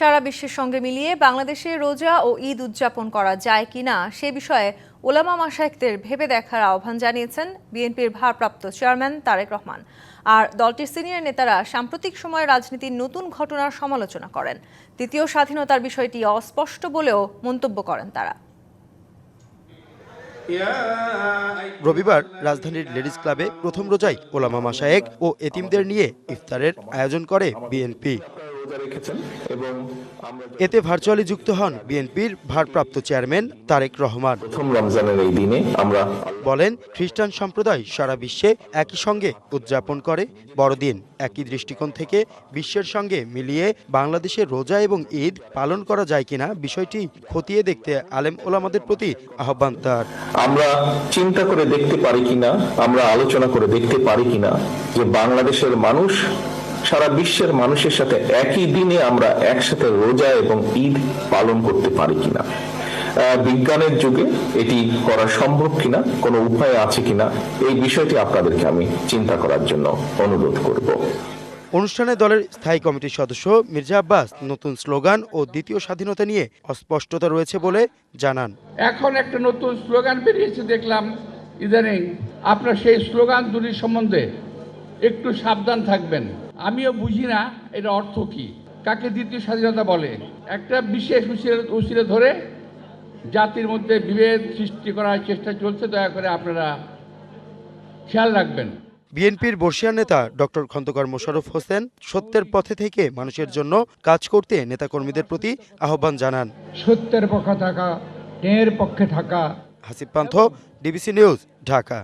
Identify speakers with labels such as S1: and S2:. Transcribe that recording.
S1: সারা বিশ্বের সঙ্গে মিলিয়ে বাংলাদেশে রোজা ও ঈদ উদযাপন করা যায় কিনা সে বিষয়ে ওলামা মাসায়েকদের ভেবে দেখার আহ্বান জানিয়েছেন বিএনপির ভারপ্রাপ্ত চেয়ারম্যান তারেক রহমান। আর দলটির সিনিয়র নেতারা সাম্প্রতিক সময়ে রাজনীতির নতুন ঘটনার সমালোচনা করেন। দ্বিতীয় স্বাধীনতার বিষয়টি অস্পষ্ট বলেও মন্তব্য করেন তারা।
S2: রবিবার রাজধানীর লেডিস ক্লাবে প্রথম রোজায় ওলামা মাসায়েক ও এতিমদের নিয়ে ইফতারের আয়োজন করে বিএনপি। এতে ভার্চুয়ালি যুক্ত হন বিএনপির ভারপ্রাপ্ত চেয়ারম্যান তারেক রহমান।
S3: প্রথম রমজানের এই দিনে আমরা
S2: বলেন খ্রিস্টান সম্প্রদায় সারা বিশ্বে একই সঙ্গে উদযাপন করে বড়দিন একই দৃষ্টিকোণ থেকে বিশ্বের সঙ্গে মিলিয়ে বাংলাদেশের রোজা এবং ঈদ পালন করা যায় কিনা বিষয়টি খতিয়ে দেখতে আলেম ওলামাদের প্রতি আহ্বান তার।
S3: আমরা চিন্তা করে দেখতে পারি কিনা আমরা আলোচনা করে দেখতে পারি কিনা যে বাংলাদেশের মানুষ সারা বিশ্বের মানুষের সাথে একই দিনে আমরা একসাথে রোজা এবং ঈদ পালন করতে পারি কিনা? আহ, বিজ্ঞানের যুগে এটি করা সম্ভব কিনা? কোনো উপায় আছে কিনা? এই বিষয়টি আপনাদেরকে আমি চিন্তা করার জন্য অনুরোধ করব।
S2: অনুষ্ঠানে দলের স্থায়ী কমিটির সদস্য মির্জা আব্বাস নতুন স্লোগান ও দ্বিতীয় স্বাধীনতা নিয়ে অস্পষ্টতা রয়েছে বলে জানান।
S4: এখন একটা নতুন স্লোগান বেরিয়েছে দেখলাম ইদানিং। আপনার সেই স্লোগান দুটি সম্বন্ধে একটু সাবধান থাকবেন। আমিও বুঝি না এটা অর্থ কি। কাকে দ্বিতীয় স্বাধীনতা বলে? একটা বিশেষ উচিলে উচিলে ধরে জাতির মধ্যে বিভেদ সৃষ্টি করার চেষ্টা চলছে দয়া করে আপনারা খেয়াল রাখবেন।
S2: বিএনপির বর্ষিয়ান নেতা ডক্টর খন্দকার মোশাররফ হোসেন সত্যের পথে থেকে মানুষের জন্য কাজ করতে নেতাকর্মীদের প্রতি আহ্বান জানান।
S5: সত্যের পক্ষে থাকা ন্যায়ের পক্ষে থাকা।
S2: Hasib Pantha DBC news Dhaka.